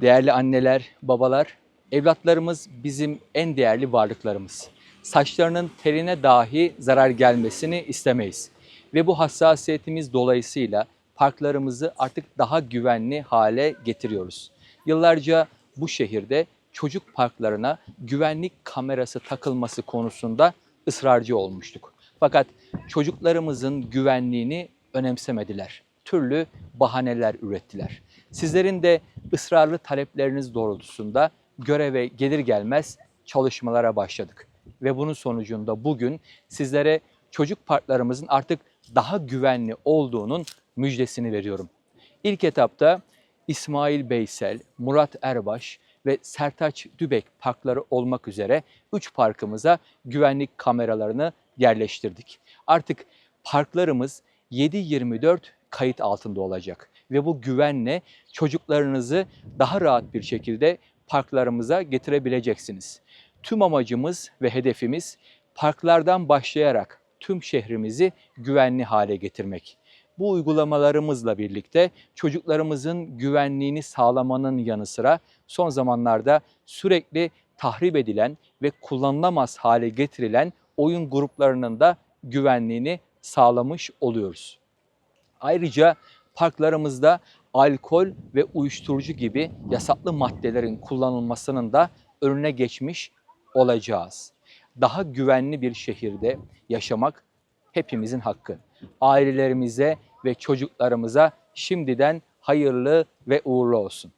Değerli anneler, babalar, evlatlarımız bizim en değerli varlıklarımız. Saçlarının teline dahi zarar gelmesini istemeyiz. Ve bu hassasiyetimiz dolayısıyla parklarımızı artık daha güvenli hale getiriyoruz. Yıllarca bu şehirde çocuk parklarına güvenlik kamerası takılması konusunda ısrarcı olmuştuk. Fakat çocuklarımızın güvenliğini önemsemediler. Türlü bahaneler ürettiler. Sizlerin de ısrarlı talepleriniz doğrultusunda göreve gelir gelmez çalışmalara başladık. Ve bunun sonucunda bugün sizlere çocuk parklarımızın artık daha güvenli olduğunun müjdesini veriyorum. İlk etapta İsmail Beysel, Murat Erbaş ve Sertaç Dübek parkları olmak üzere 3 parkımıza güvenlik kameralarını yerleştirdik. Artık parklarımız 7-24 kayıt altında olacak ve bu güvenle çocuklarınızı daha rahat bir şekilde parklarımıza getirebileceksiniz. Tüm amacımız ve hedefimiz parklardan başlayarak tüm şehrimizi güvenli hale getirmek. Bu uygulamalarımızla birlikte çocuklarımızın güvenliğini sağlamanın yanı sıra son zamanlarda sürekli tahrip edilen ve kullanılamaz hale getirilen oyun gruplarının da güvenliğini sağlamış oluyoruz. Ayrıca parklarımızda alkol ve uyuşturucu gibi yasaklı maddelerin kullanılmasının da önüne geçmiş olacağız. Daha güvenli bir şehirde yaşamak hepimizin hakkı. Ailelerimize ve çocuklarımıza şimdiden hayırlı ve uğurlu olsun.